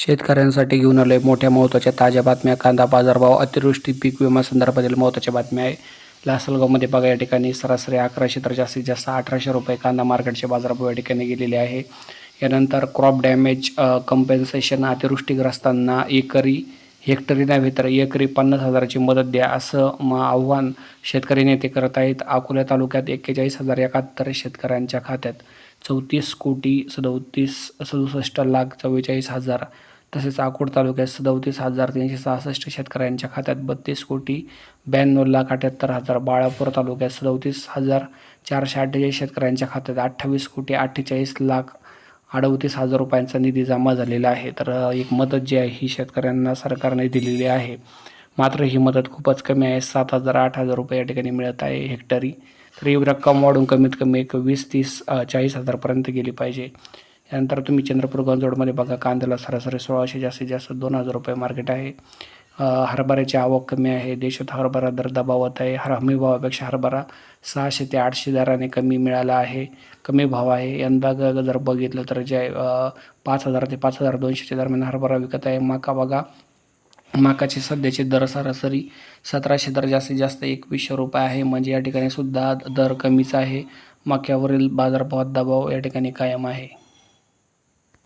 शेतकऱ्यांसाठी घेऊन आलोय. मोठ्या महत्त्वाच्या ताज्या बातम्या. कांदा बाजारभाव अतिवृष्टी पीक विमा संदर्भातील महत्त्वाच्या बातम्या आहे. लासलगावमध्ये बघा या ठिकाणी सरासरी अकराशे तर जास्तीत जास्त अठराशे रुपये कांदा मार्केटचे बाजारभाव या ठिकाणी गेलेले आहे. यानंतर क्रॉप डॅमेज कम्पेन्सेशन अतिवृष्टीग्रस्तांना एकरी हेक्टरी नव्हे तर एकरी पन्नास हजाराची मदत द्या असं आव्हान शेतकरी नेते करत आहेत. अकोला तालुक्यात एक्केचाळीस हजार एकाहत्तर शेतकऱ्यांच्या खात्यात चौतीस कोटी सदोतीस सदुसष्ट लाख चव्वेचाळीस हजार तसेच अकोट तालुक्यात सदोतीस हजार तीनशे सहासष्ट शेतकऱ्यांच्या खात्यात बत्तीस कोटी ब्याण्णव लाख अठ्याहत्तर हजार बाळापूर तालुक्यात सदोतीस हजार चारशे अठ्ठेचाळीस शेतकऱ्यांच्या खात्यात अठ्ठावीस कोटी अठ्ठेचाळीस लाख अडवतीस हजार रुपयांचा निधी जमा झालेला आहे. तर एक मदत जी आहे ही शेतकऱ्यांना सरकारने दिलेली आहे. मात्र ही मदत खूपच कमी आहे. सात हजार आठ हजार रुपये या ठिकाणी मिळत आहे हेक्टरी. तर ही रक्कम वाढून कमीत कमी एक वीस तीस चाळीस हजारपर्यंत गेली पाहिजे. यानंतर तुम्ही चंद्रपूर गंजोडमध्ये बघा कांद्याला सरासरी सोळाशे जास्तीत जास्त दोन हजार रुपये मार्केट आहे. हरभऱ्याची आवक कमी आहे. देशात हरभरा दर दबावत आहे. हर हमी भावापेक्षा हरभरा सहाशे ते आठशे दराने कमी मिळाला आहे. कमी भाव आहे. यंदा जर बघितलं तर जे पाच हजार ते पाच हजार दोनशेच्या दरम्यान हरभरा विकत आहे. माका बघा. माकाचे सध्याचे दर सरासरी सतराशे दर जास्तीत जास्त एकवीसशे रुपये आहे. म्हणजे या ठिकाणी सुद्धा दर कमीच आहे. मक्यावरील बाजारभावात दबाव या ठिकाणी कायम आहे.